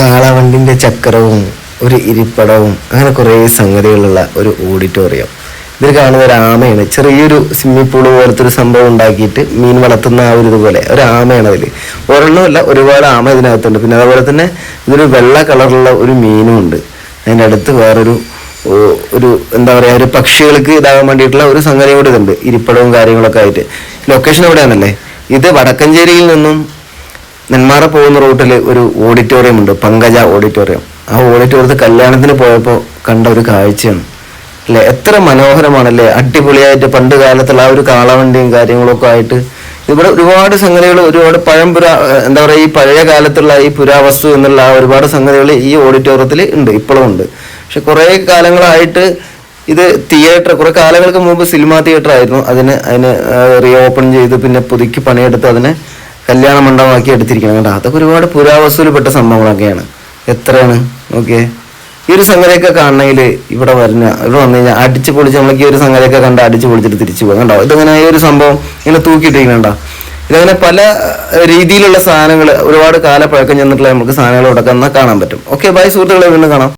കാളവണ്ടിന്റെ ചക്രവും ഒരു ഇരിപ്പടവും അങ്ങനെ കുറേ സംഗതികളുള്ള ഒരു ഓഡിറ്റോറിയം ഇതിൽ കാണുന്ന ഒരു ആമയാണ്. ചെറിയൊരു സ്വിമ്മിംഗ് പൂൾ പോലത്തെ ഒരു സംഭവം ഉണ്ടാക്കിയിട്ട് മീൻ വളർത്തുന്ന ആ ഒരു ഇതുപോലെ ഒരു ആമയാണ് അതിൽ ഒരെണ്ണമല്ല ഒരുപാട് ആമ ഇതിനകത്തുണ്ട്. പിന്നെ അതുപോലെ തന്നെ ഇതൊരു വെള്ള കളറുള്ള ഒരു മീനും ഉണ്ട്. അതിന്റെ അടുത്ത് വേറൊരു ഒരു എന്താ പറയുക ഒരു പക്ഷികൾക്ക് ഇതാകാൻ വേണ്ടിയിട്ടുള്ള ഒരു സംഗതി കൂടി ഇതുണ്ട്. ഇരിപ്പടവും കാര്യങ്ങളൊക്കെ ആയിട്ട്. ലൊക്കേഷൻ എവിടെയാണല്ലേ? ഇത് വടക്കഞ്ചേരിയിൽ നിന്നും നെന്മാറ പോകുന്ന റൂട്ടിൽ ഒരു ഓഡിറ്റോറിയം ഉണ്ട് പങ്കജ ഓഡിറ്റോറിയം ആ ഓഡിറ്റോറിയത്തിൽ കല്യാണത്തിന് പോയപ്പോൾ കണ്ട ഒരു കാഴ്ചയാണ്. അല്ലേ? എത്ര മനോഹരമാണല്ലേ? അടിപൊളിയായിട്ട് പണ്ട് കാലത്തുള്ള ആ ഒരു കാളവണ്ടിയും കാര്യങ്ങളൊക്കെ ആയിട്ട് ഇവിടെ ഒരുപാട് സംഗതികൾ ഒരുപാട് പഴം പുരാ എന്താ പറയുക ഈ പഴയ കാലത്തുള്ള ഈ പുരാവസ്തു എന്നുള്ള ആ ഒരുപാട് സംഗതികൾ ഈ ഓഡിറ്റോറിയത്തിൽ ഉണ്ട് ഇപ്പോഴും ഉണ്ട്. പക്ഷെ കുറേ കാലങ്ങളായിട്ട് ഇത് തിയേറ്റർ കുറെ കാലങ്ങൾക്ക് മുമ്പ് സിനിമ തിയേറ്റർ ആയിരുന്നു. അതിന് അതിന് റീ ഓപ്പൺ ചെയ്ത് പിന്നെ പുതുക്കി പണിയെടുത്ത് അതിനെ കല്യാണ മണ്ഡപമാക്കി എടുത്തിരിക്കണം. കേട്ടോ അതൊക്കെ ഒരുപാട് പുരാവസ്തുവിൽപ്പെട്ട സംഭവങ്ങളൊക്കെയാണ്. എത്രയാണ്? നോക്കിയേ. ഈ ഒരു സംഗതിയൊക്കെ കാണണമെങ്കിൽ ഇവിടെ വരുന്ന ഇവിടെ വന്നു കഴിഞ്ഞാൽ അടിച്ച് പൊളിച്ച് നമ്മൾക്ക് ഈ ഒരു സംഗതിയൊക്കെ കണ്ട് അടിച്ച് പൊളിച്ചിട്ട് തിരിച്ചു പോകാം. കണ്ടോ? ഇതിങ്ങനെ ഈ ഒരു സംഭവം ഇങ്ങനെ തൂക്കിയിട്ടിരിക്കണോ ഇതങ്ങനെ പല രീതിയിലുള്ള സാധനങ്ങൾ ഒരുപാട് കാലപ്പഴക്കം ചെന്നിട്ടുള്ള നമുക്ക് സാധനങ്ങൾ ഇവിടെ കാണാൻ പറ്റും. ഓക്കെ ബൈ സുഹൃത്തുക്കളെ വീണ്ടും കാണാം.